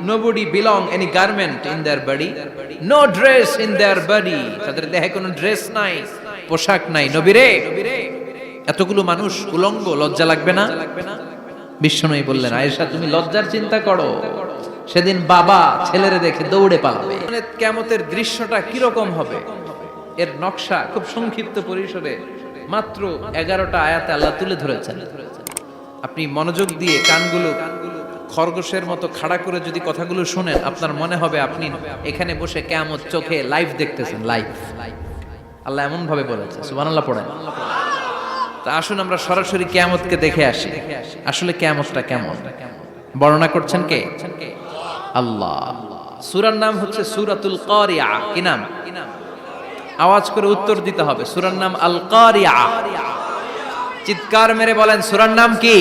nobody belong any garment in their body, no dress in their body. তাদের দেহে কোনো dress নাই, পোশাক নাই, নবীরে। এতগুলো মানুষ উলঙ্গ, লজ্জা লাগবে না? বিষ্ণুই বললেন, আয়েশা, তুমি লজ্জার চিন্তা করো। সেদিন বাবা ছেলেরে দেখে দৌড়ে পালাবে। কেমতের দৃশ্যটা কীরকম হবে? এর নকশা খুব সংক্ষিপ্ত পরিসরে মাত্র এগারোটা আয়াতে আল্লাহ তুলে ধরেছেন। আপনি মনোযোগ দিয়ে কানগুলো খরগোশের মতো খাড়া করে যদি কথাগুলো শুনেন, আপনার মনে হবে আপনি এখানে বসে কেমন চোখে লাইভ দেখতেছেন লাইভ আল্লাহ এমন ভাবে বলেছে, সুবহানাল্লাহ পড়েন। তা আসুন আমরা সরাসরি কেয়ামতকে দেখে আসি। আসলে কেয়ামতটা কেমন? বর্ণনা করছেন কে? আল্লাহ। সুরার নাম হচ্ছে সূরাতুল কারিয়া। কি নাম? আওয়াজ করে উত্তর দিতে হবে। সুরার নাম আল কারিয়া। চিৎকার মেরে বলেন, সুরার নাম কি?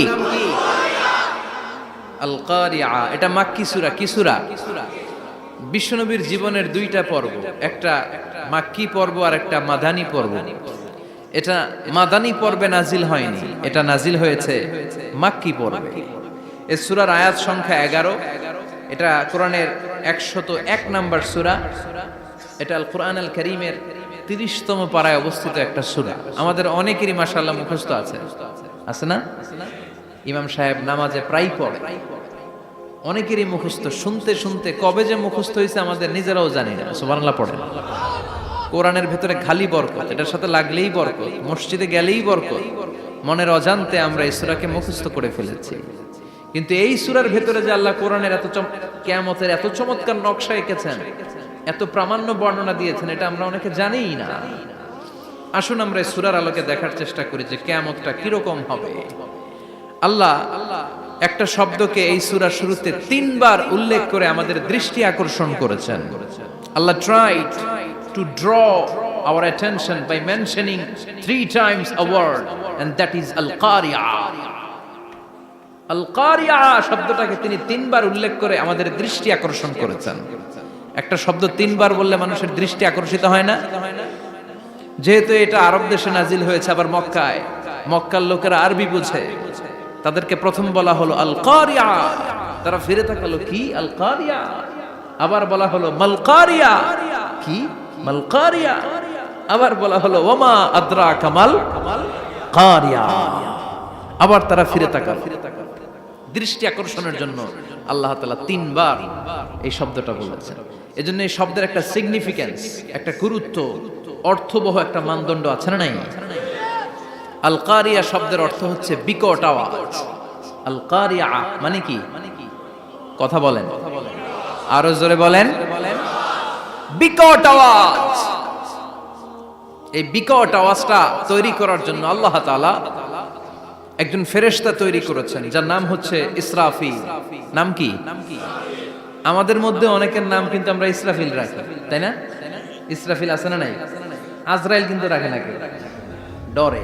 এটা মাক্কি সূরা, কি সূরা? বিশ্বনবীর জীবনের দুইটা পর্ব, একটা মাক্কি পর্ব আর একটা মাদানী পর্ব। এটা মাদানী পর্বে নাজিল হয়নি, এটা নাজিল হয়েছে মাক্কি পর্বে। এ সূরার আয়াত সংখ্যা এগারো, এটা কোরআনের একশত এক নাম্বার সূরা। এটা আল কোরআন আল করিমের তিরিশতম পাড়ায় অবস্থিত একটা সূরা। আমাদের অনেকেরই মাশাআল্লাহ মুখস্থ আছে। আছে না? ইমাম সাহেব নামাজে প্রায় পড়ে। অনেকেরই মুখস্থ, শুনতে শুনতে কবে যে মুখস্থ হয়েছে আমাদের নিজেরাও জানি না, সুবহানাল্লাহ পড়ে কোরআনের ভেতরে খালি বরকত, এটার সাথে লাগলেই বরকত, মসজিদে গেলেই বরকত, মনের অজান্তে আমরা এই সূরাকে মুখস্থ করে ফেলেছি। কিন্তু এই সূরার ভেতরে যে আল্লাহ কোরআনের এত চম, কিয়ামতের এত চমৎকার নকশা এঁকেছেন, এত প্রামাণ্য বর্ণনা দিয়েছেন, এটা আমরা অনেকে জানিই না। আসুন আমরা সূরার আলোকে দেখার চেষ্টা করি যে কিয়ামতটা কীরকম হবে। আল্লাহ একটা শব্দকে এই সূরার শুরুতে তিনবার উল্লেখ করে আমাদের দৃষ্টি আকর্ষণ করেছেন। Allah tried to draw our attention by mentioning three times a word, and that is al-qari'a. আল-কারিয়া শব্দটাকে তিনি তিনবার উল্লেখ করে আমাদের দৃষ্টি আকর্ষণ করেছেন। একটা শব্দ তিনবার বললে মানুষের দৃষ্টি আকর্ষিত হয় না। যেহেতু এটা আরব দেশে নাজিল হয়েছে, আবার মক্কায়। মক্কার লোকেরা আরবি বুঝে। তাদেরকে প্রথম বলা হলো আল কারিয়া তারা ফিরে তাকালো, কি? আল কারিয়া আবার বলা হলো মাল কারিয়া কি? মাল কারিয়া আবার বলা হলো ওমা আদ্রা কামাল কারিয়া। আবার তারা ফিরে তাকালো। দৃষ্টি আকর্ষণের জন্য আল্লাহ তালা তিনবার এই শব্দটা বলেছেন। এজন্য এই শব্দের একটা সিগনিফিক্যান্স একটা গুরুত্ব, অর্থবহ একটা মানদণ্ড আছে না নাই? আল কারিয়া শব্দের অর্থ হচ্ছে বিকট আওয়াজ। আল কারিয়া মানে কি? কথা বলেন। আরও জোরে বলেন। বিকট আওয়াজ। এই বিকট আওয়াজটা তৈরি করার জন্য আল্লাহ তাআলা একজন ফেরেশতা তৈরি করেছেন, যার নাম হচ্ছে ইসরাফি নাম কি? আমাদের মধ্যে অনেকের নাম কিন্তু আমরা ইসরাফিল রাখি, তাই না? ইসরাফিল আছে না নাই? আজরাইল কিন্তু রাখে না কেউ ডরে।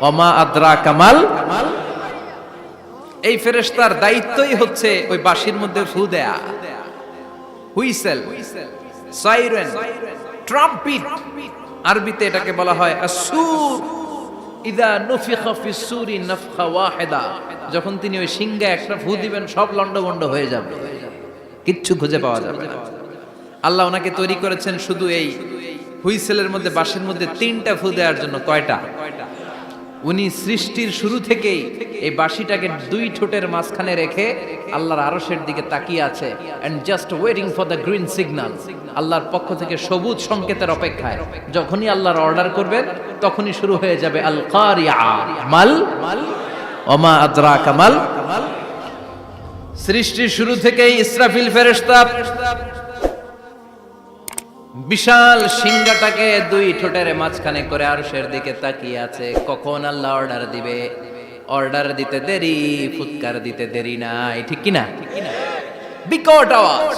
ওমা আদ্রা কামাল। এই ফেরেশতার দায়িত্বই হচ্ছে ওই বাঁশির মধ্যে ফু দেয়া। Whistle, siren, trumpet. আরবিতে এটাকে বলা হয় আসুর ইদা নুফিখা ফিস সুরি নাফখা ওয়াহিদা। যখন তিনি ওই সিংহে একটা ফু দিবেন, সব লন্ডভন্ড হয়ে যাবে। কিচ্ছু খুঁজে পাওয়া যাবে না। আল্লাহ ওনাকে তৈরি করেছেন শুধু এই হুইসেলের মধ্যে, বাঁশের মধ্যে তিনটা ফু দেওয়ার জন্য কয়টা? উনি সৃষ্টির শুরু থেকেই এই বাঁশিটাকে দুই ঠোঁটের মাঝখানে রেখে আল্লাহর আরশের দিকে তাকিয়ে আছে and just waiting for the green signal আল্লাহর পক্ষ থেকে সবুজ সংকেতের অপেক্ষায়। যখনই আল্লাহর অর্ডার করবেন, তখনই শুরু হয়ে যাবে আল মাল, ওমা কামাল সৃষ্টির শুরু থেকেই ইসরাফিল ফেরেশতা বিশাল সিংহাটাকে দুই ঠোঁটের মাঝখানে করে আরশের দিকে তাকিয়ে আছে। কখন আল্লাহ অর্ডার দিবে? অর্ডার দিতে দেরি, ফুৎকার দিতে দেরি নাই। ঠিক কি না বিকট আওয়াজ।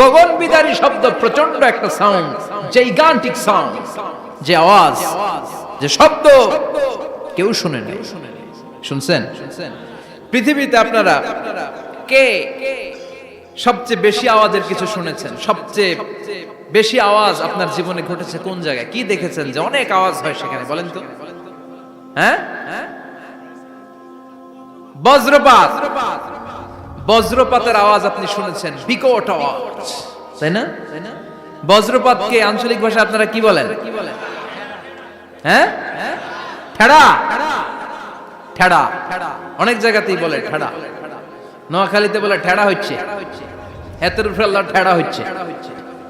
গগন বিদারী শব্দ প্রচণ্ড একটা সাউন্ড যে গান্টিক সাউন্ড যে আওয়াজ, যে শব্দ কেউ শুনে নাই। শুনছেন? পৃথিবীতে আপনারা কে সবচেয়ে বেশি আওয়াজের কিছু শুনেছেন? সবচেয়ে বেশি আওয়াজ আপনার জীবনে ঘটেছে কোন জায়গায়? কি দেখেছেন যে অনেক আওয়াজ হয় সেখানে, বলেন তো? হ্যাঁ? বজ্রপাত। বজ্রপাতের আওয়াজ আপনি শুনেছেন, বিকট আওয়াজ, তাই না? বজ্রপাতকে আঞ্চলিক ভাষা আপনারা কি বলেন? হ্যাঁ? ঠেড়া। ঠেড়া। অনেক জায়গাতেই বলে ঠেড়া। নোয়াখালীতে বলে ঠেড়া হচ্ছে। এতের ঠেড়া হচ্ছে।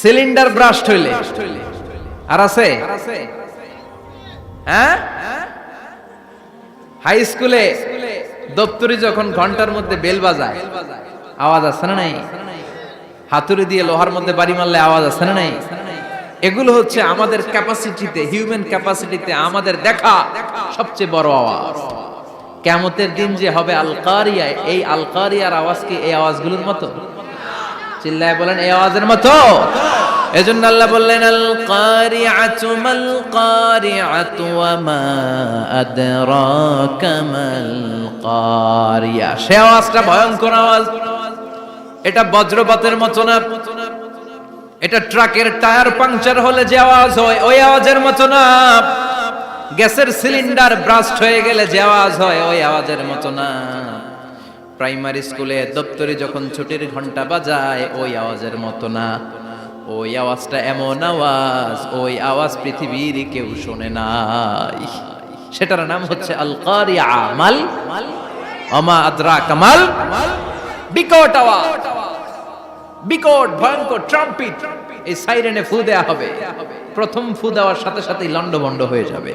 সিলিন্ডার ব্রাস্ট হইলে। আর আছে? হ্যাঁ? হাই স্কুলে দপ্তরি যখন ঘণ্টার মধ্যে বেল বাজায়, আওয়াজ আছে না নাই? হাতুড়ি দিয়ে লোহার মধ্যে বাড়ি মারলে আওয়াজ আছে না নাই? এগুলো হচ্ছে আমাদের ক্যাপাসিটিতে হিউম্যান ক্যাপাসিটিতে আমাদের দেখা সবচেয়ে বড় আওয়াজ। কেমতের দিন যে হবে আলকারিয়া, এই আলকারিয়ার আওয়াজ কি এই আওয়াজগুলোর মতো? চিল্লায় বলেন এই আওয়াজের মতো। এজন্য আল্লাহ বললেন আল কারিআতু মাল কারিআতু ওয়া মা আদরাকা মাল কারিয়া সে আওয়াজটা ভয়ঙ্কর আওয়াজ। এটা বজ্রপাতের মতো না। এটা ট্রাকের টায়ার পাংচার হলে যে আওয়াজ হয়, ওই আওয়াজের মতো না। গ্যাসের সিলিন্ডার ব্রাস্ট হয়ে গেলে যে আওয়াজ হয়, ওই আওয়াজের মতো না। প্রাইমারি স্কুলে দপ্তরে যখন ছুটির ঘণ্টা বাজায়, ওই আওয়াজের মতো না। ওই আওয়াজটা এমন আওয়াজ, ওই আওয়াজ পৃথিবীর কেউ শোনে নাই। সেটার নাম হচ্ছে আল কারিয়া মাল অমা আদ্রা কামাল, বিকট আওয়াজ। বিকট, ভয়ঙ্কর ট্রাম্পিট, এই সাইরেনে ফু দেয়া হবে। প্রথম ফু দেওয়ার সাথে সাথেই লন্ডভন্ড হয়ে যাবে।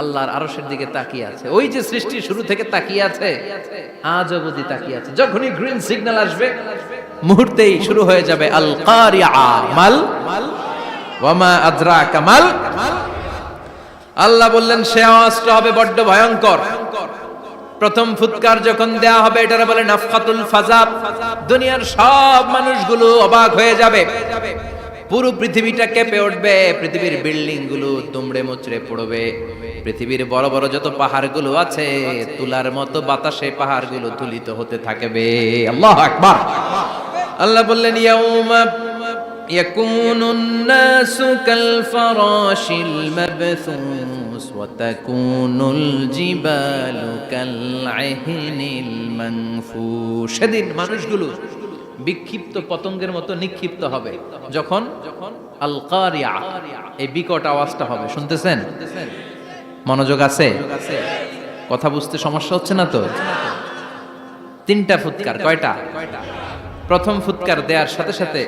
আল্লাহর আরশের দিকে তাকিয়ে আছে। ওই যে সৃষ্টি শুরু থেকে তাকিয়ে আছে আজ অবধি তাকিয়ে আছে। যখনই গ্রিন সিগন্যাল আসবে, মুহূর্তেই শুরু হয়ে যাবে আল কারিয়া মাল, ওয়ামা কামাল আল্লাহ বললেন, সে আওয়াজটা হবে বড্ড ভয়ঙ্কর। প্রথম ফুৎকার যখন দেয়া হবে বলে ফাজাব দুনিয়ার সব মানুষগুলো অবাক হয়ে যাবে। পুরো পৃথিবীটা কেঁপে উঠবে, পৃথিবীর বিল্ডিংগুলো তুমড়ে মুচড়ে পড়বে। পৃথিবীর বড় বড় যত পাহাড়গুলো আছে তুলার মতো বাতাসে পাহাড়গুলো তুলিত হতে থাকবে আল্লাহ আকবার আল্লাহ বললেন ইয়াউমা يكون الناس كالفراش المبثوث وتكون الجبال كالعهن المنفوش সেদিন মানুষগুলো বিক্ষিপ্ত পতঙ্গের মতো নিক্ষিপ্ত হবে যখন যখন আল কারিয়া এই বিকট আওয়াজটা হবে শুনতেছেন মনোযোগ আছে? কথা বুঝতে সমস্যা হচ্ছে না তো? তিনটা ফুৎকার, কয়টা? প্রথম ফুৎকার দেওয়ার সাথে সাথে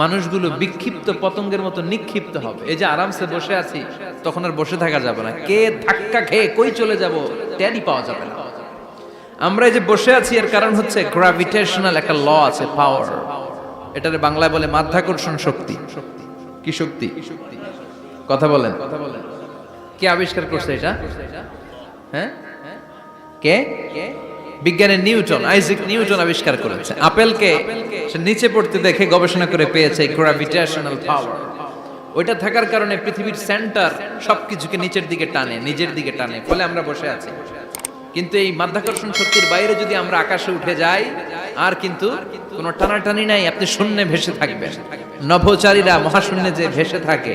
মানুষগুলো বিক্ষিপ্ত পতঙ্গের মতো নিক্ষিপ্ত হবে। এই যে আরামসে বসে আছি, তখন আর বসে থাকা যাবে না। কে ধাক্কা খেয়ে কই চলে যাব টেরই পাওয়া যাবে না। আমরা এই যে বসে আছি, এর কারণ হচ্ছে গ্রাভিটেশনাল একটা ল আছে পাওয়ার এটারে বাংলায় বলে মাধ্যাকর্ষণ শক্তি। কি শক্তি? কথা বলেন কথা বলেন। কে আবিষ্কার করছে এটা? হ্যাঁ? কে? বিজ্ঞানের নিউটন, আইজিক নিউটন আবিষ্কার করেছে। আপেলকে সে নিচে পড়তে দেখে গবেষণা করে পেয়েছে গ্রাভিটেশনাল পাওয়ার ওইটা থাকার কারণে পৃথিবীর সেন্টার সবকিছুকে নিচের দিকে টানে, নিজের দিকে টানে, ফলে আমরা বসে আছি। কিন্তু এই মাধ্যাকর্ষণ শক্তির বাইরে যদি আমরা আকাশে উঠে যাই, আর কিন্তু কোনো টানাটানি নাই, আপনি শূন্যে ভেসে থাকবেন। নভোচারীরা মহাশূন্যে যে ভেসে থাকে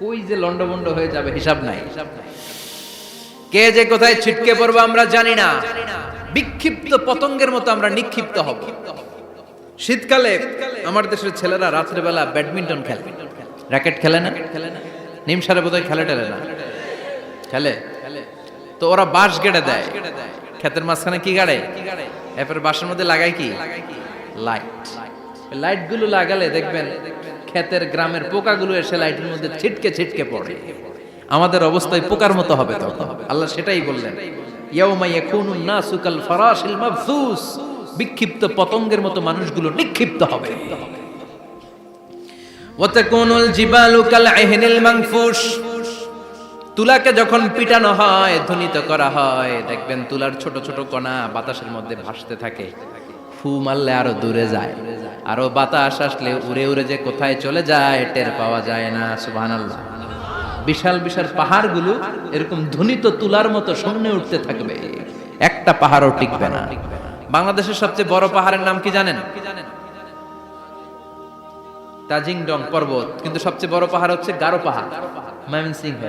কই যে লন্ডভন্ড হয়ে যাবে হিসাব নাই। কে যে কোথায় ছিটকে পড়ব আমরা জানি না। বিক্ষিপ্ত পতঙ্গের মতো আমরা নিক্ষিপ্ত হব। শীতকালে আমার দেশের ছেলেরা রাত্রেবেলা ব্যাডমিন্টন খেলে। র্যাকেট খেলে না? নিমসারে বোধহয় খেলে টেলে না। খেলে? তো ওরা বাঁশ গেড়ে দেয়। ক্ষেতের মাঝখানে কি গাড়ে? এরপরে বাঁশের মধ্যে লাগায় কি? লাইট লাইটগুলো লাগালে দেখবেন ক্ষেতের গ্রামের পোকাগুলো এসে লাইটের মধ্যে ছিটকে ছিটকে পড়ে। আমাদের অবস্থায় পোকার মতো হবে তখন। আল্লাহ সেটাই বললেন বিক্ষিপ্ত পতঙ্গের মতো মানুষগুলো নিক্ষিপ্ত হবে। তুলাকে যখন পিটানো হয়, ধ্বনিত করা হয়, দেখবেন তুলার ছোট ছোট কণা বাতাসের মধ্যে ভাসতে থাকে। ফু মারলে আরও দূরে যায়। আরও বাতাস আসলে উড়ে উড়ে যে কোথায় চলে যায় টের পাওয়া যায় না সুবহানাল্লাহ। বিশাল বিশাল পাহাড়গুলো এরকম ধ্বনিত তুলার মতো সামনে উঠতে থাকবে। একটা পাহাড়ও টিকবে না। বাংলাদেশের সবচেয়ে বড় পাহাড়ের নাম কি জানেন? তাজিংডং পর্বত। কিন্তু সবচেয়ে বড় পাহাড় হচ্ছে গারো পাহাড় ময়মনসিংহ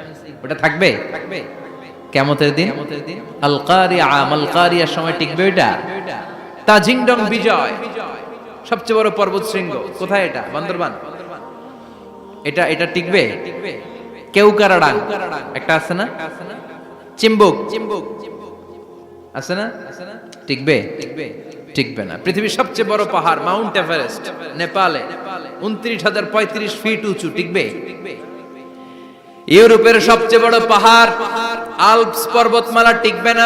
ওটা থাকবে? কেমতের দিন? আল কারিয়া আল কারিয়ার সময় টিকবে ওইটা। তাজিংডং বিজয়। সবচেয়ে বড় পর্বত শৃঙ্গ? কোথায় এটা? বান্দরবান? এটা এটা টিকবে? কেউ কারাডাং একটা আছে না? চিম্বুক চিম্বুক। আছে না? টিকবে? টিকবে না। পৃথিবীর সবচেয়ে বড় পাহাড়, মাউন্ট এভারেস্ট, নেপালে। উনত্রিশ হাজার পঁয়ত্রিশ ফিট উঁচু, টিকবে? ইউরোপের সবচেয়ে বড় পাহাড়, আলপস পর্বতমালা টিকবে না।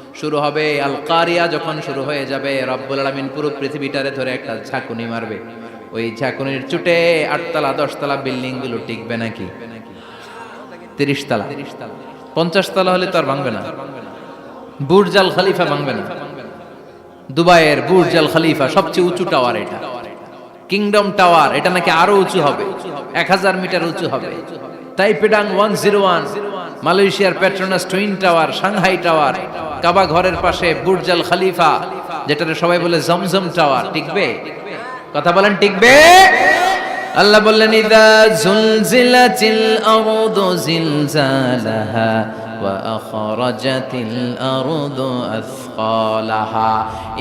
শুরু হবে আল কারিয়া যখন শুরু হয়ে যাবে, রব্বুল আলামিন পুরো পৃথিবীটারে ধরে একটা ঝাঁকুনি মারবে। ওই ঝাঁকুনির চুটে আটতলা, দশতলা বিল্ডিংগুলো টিকবে নাকি? তিরিশ তলা পঞ্চাশ তলা হলে তো আর ভাঙবে না। বুর্জ আল খালিফা ভাঙবে না। দুবাইয়ের বুর্জ আল খালিফা সবচেয়ে উঁচু টাওয়ার এটা। কিংডম টাওয়ার, এটা নাকি আরও উঁচু হবে। এক হাজার মিটার উঁচু হবে। তাইপেডাং ওয়ান জিরো ওয়ান, মালয়েশিয়ার Petronas twin tower, Shanghai tower Kaaba ঘরের পাশে বুর্জাল খালিফা যেটাতে সবাই বলে জমজম টাওয়ার। টিকবে? কথা বলেন, টিকবে? আল্লাহ বললেন, ইদা জুলজিলাতিল আরদু জিলজালাহা ওয়া আখরাজাতিল আরদু আসকালাহা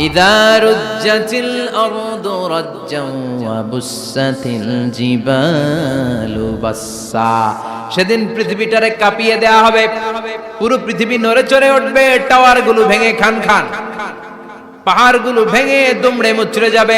ইদা রুজ্জাতিল আরদু রাজ্জাও ওয়া বুসাতিল জিবালু বাসসা। সেদিন পৃথিবীটারে কাঁপিয়ে দেয়া হবে। পুরো পৃথিবী নড়ে চড়ে উঠবে টাওয়ারগুলো ভেঙে খান খান। পাহাড়গুলো ভেঙে দুমড়ে মুচড়ে যাবে।